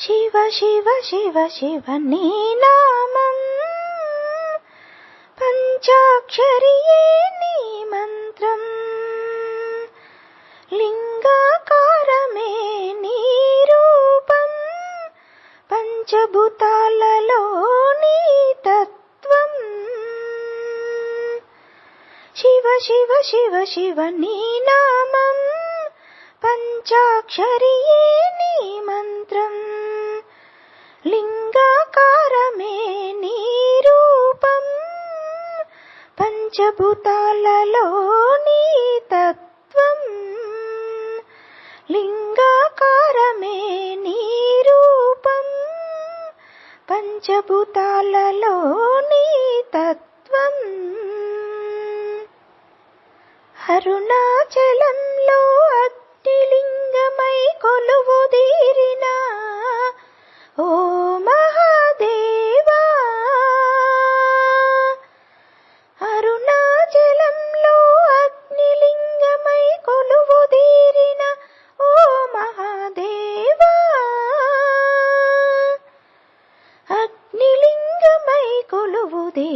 శివ శివ శివ శివ నీ నామం. పంచాక్షరియే నీ మంత్రం. లింగాకారమే నీ రూపం. పంచభూతాలలో నీ తత్వం. శివ శివ శివ శివ నీ నామం. పంచాక్షరియే నీ మంత్రం. పంచభూతాలలో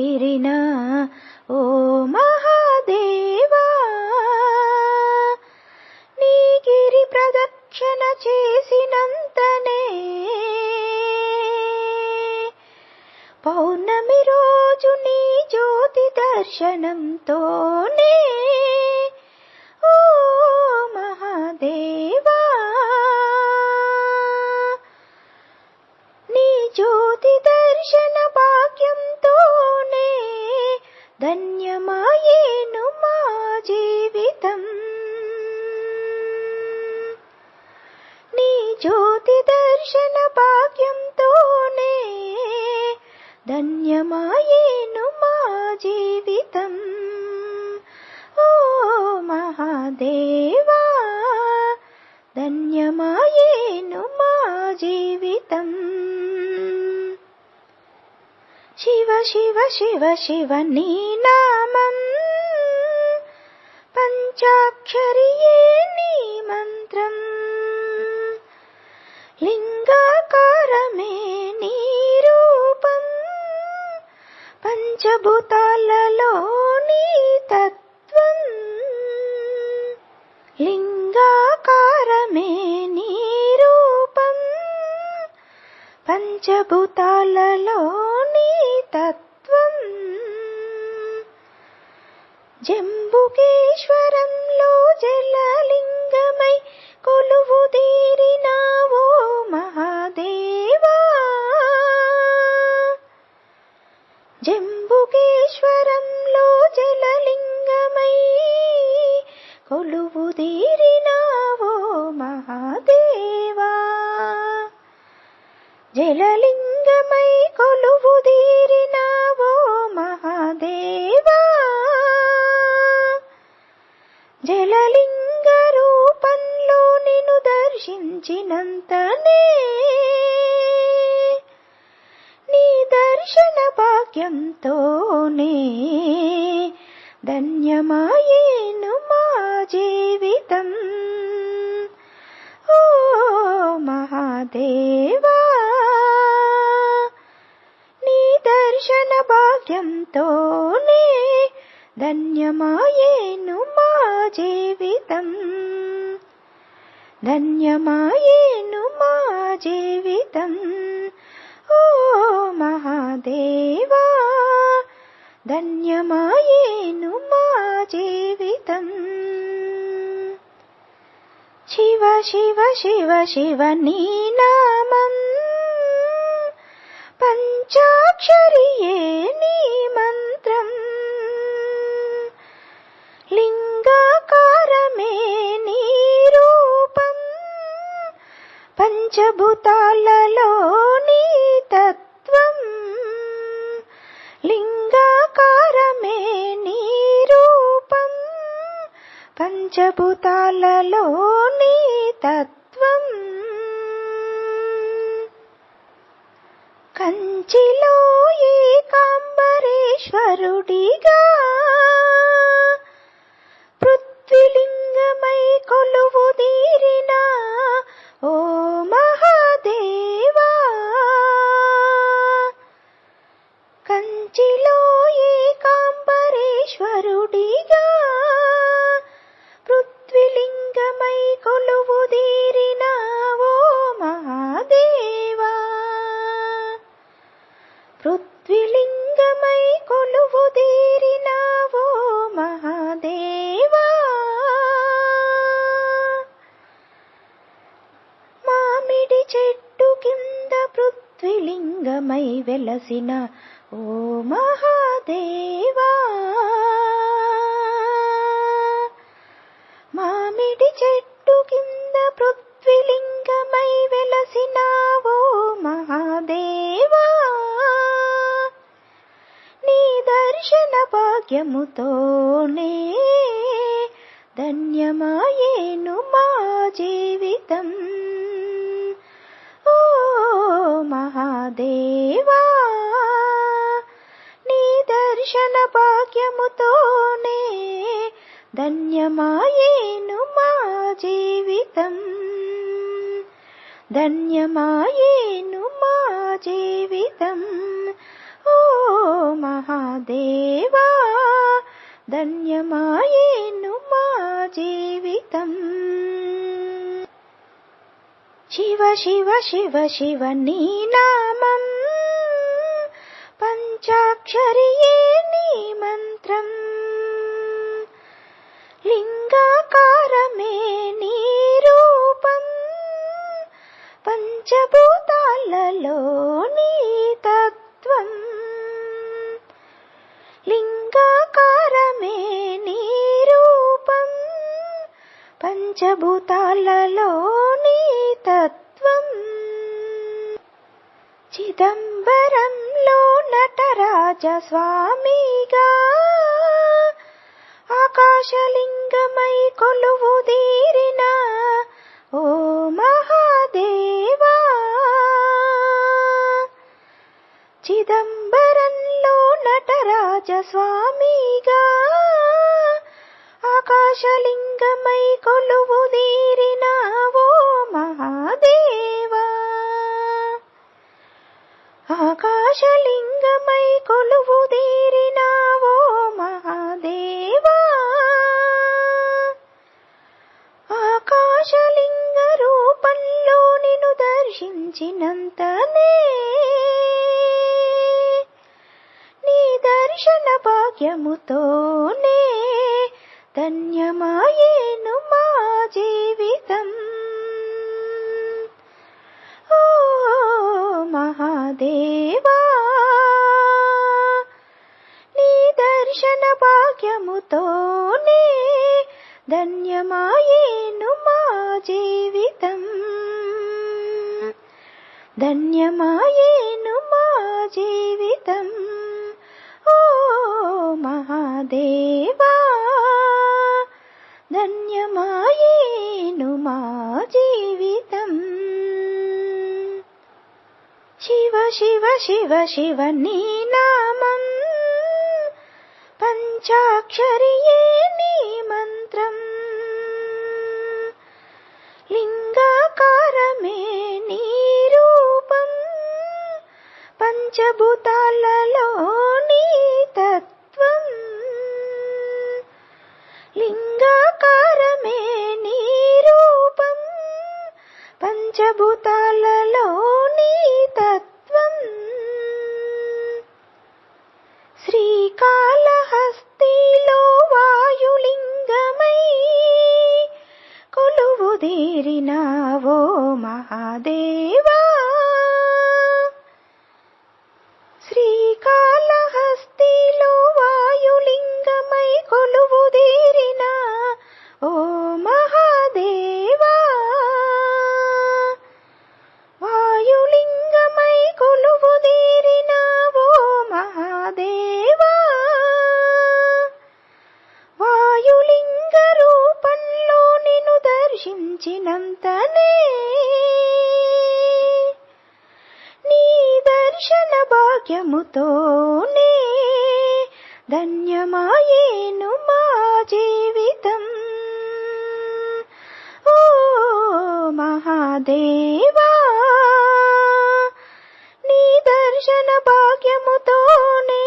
కొలువుదీరిన ఓ మహాదేవా! నీ గిరి ప్రదక్షిణ చేసినంతనే పౌర్ణమి రోజు నీ జ్యోతి దర్శనంతో ధన్యమాయేను మా జీవితం ఓ మహాదేవా ధన్యమాయేను మా జీవితం శివ శివ శివ శివ నీ నామం పంచాక్షరియే నీ మంత్రం లింగాకారమే నీ పంచభూతాలలోని తత్వం లింగాకారమే నీ రూపం. తత్వం జంబుకేశ్వరంలో జలలింగమై కొలువుదీ జంబుకేశ్వరంలో జలలింగమై కొలువు తీరినావో మహాదేవా. జలలింగమై కొలువు తీరినావో మహాదేవా. జలలింగ రూపంలో నిన్ను దర్శించినంతనే వాక్యంతోనే ధన్యమాయేను మా జీవితం. ఓ మహాదేవా నీ దర్శన భాగ్యంతోనే ధన్యమాయేను మా జీవితం. ధన్యమాయేను మా జీవితం ధన్యమాయేను మా జీవితం. శివ శివ శివ శివ నీ నామం. పంచాక్షరియే నీ మంత్రం. లింగాకారమే నీ రూపం. పంచభూతాలలో కంచిలో ఏకాంబరేశ్వరుడిగా లింగమై వెలసిన ఓ మహాదేవా! మామిడి చెట్టు కింద పృథ్వీలింగమై వెలసిన ఓ మహాదేవా! నీ దర్శన భాగ్యముతోనే ధన్యమాయేను మా జీవితం. దర్శన భాగ్యముతోనే ధన్యమాయేను మా జీవితం. ధన్యమాయేను మా జీవితం. ఓ మహాదేవా ధన్యమాయేను మా జీవితం. శివ శివ శివ శివ నీ నామం. పంచాక్షరియే నీ మంత్రం లింగాకారమే నీ రూపం పంచభూతాలలో నీ తత్వం లింగాకారమే నీ రూపం పంచభూతాలలో నీ తత్వం చిదంబరంలో నటరాజ స్వామిగా ఆకాశలింగమై కొలువు దీరిన ఓ మహాదేవా. చిదంబరంలో నటరాజ స్వామిగా ఆకాశలింగమై కొలువు తీరిన ఓ ఆకాశలింగమై కొలువు తీరిన ఓ మహాదేవా. ఆకాశలింగ రూపంలో నిన్ను దర్శించినంతనే నీ దర్శన భాగ్యముతోనే ధన్యమాయేను మా జీవితం. ఓ మహాదేవా. దర్శన భాగ్యముతోనే ధన్యమాయేను మా జీవితం ధన్యమాయేను మా జీవితం ఓ మహాదేవా ధన్యమాయేను మా జీవితం శివ శివ శివ శివ నీ నామం పంచాక్షరియే నీ మంత్రం. లింగాకారమే నీ రూపం. పంచభూతాలలో నీ తత్వం. లింగాకారమే నీ రూపం. పంచభూతాలలో నీ తత్వం. శ్రీకాళహస్తిలో తీరినావో మహాదేవా శ్రీకాళహస్తిలో దర్శన భాగ్యముతోనే ధన్యమాయేను మా జీవితం. ఓ మహాదేవా నీ దర్శన భాగ్యముతోనే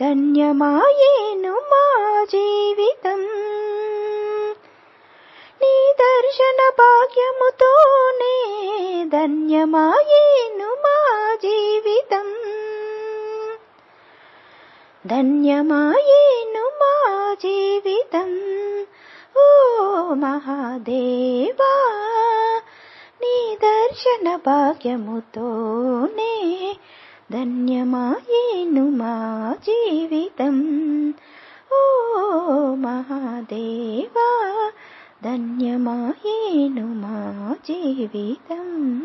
ధన్యమాయేను మా జీవితం. దర్శన భాగ్యముతోనే ధన్యమాయేను మా జీవితం. ధన్యమాయేను మా జీవితం. ఓ మహాదేవా నీ దర్శన భాగ్యముతోనే ధన్యమాయేను మా జీవితం. ఓ మహాదేవా धन्यमायेनुमा जीवितम्।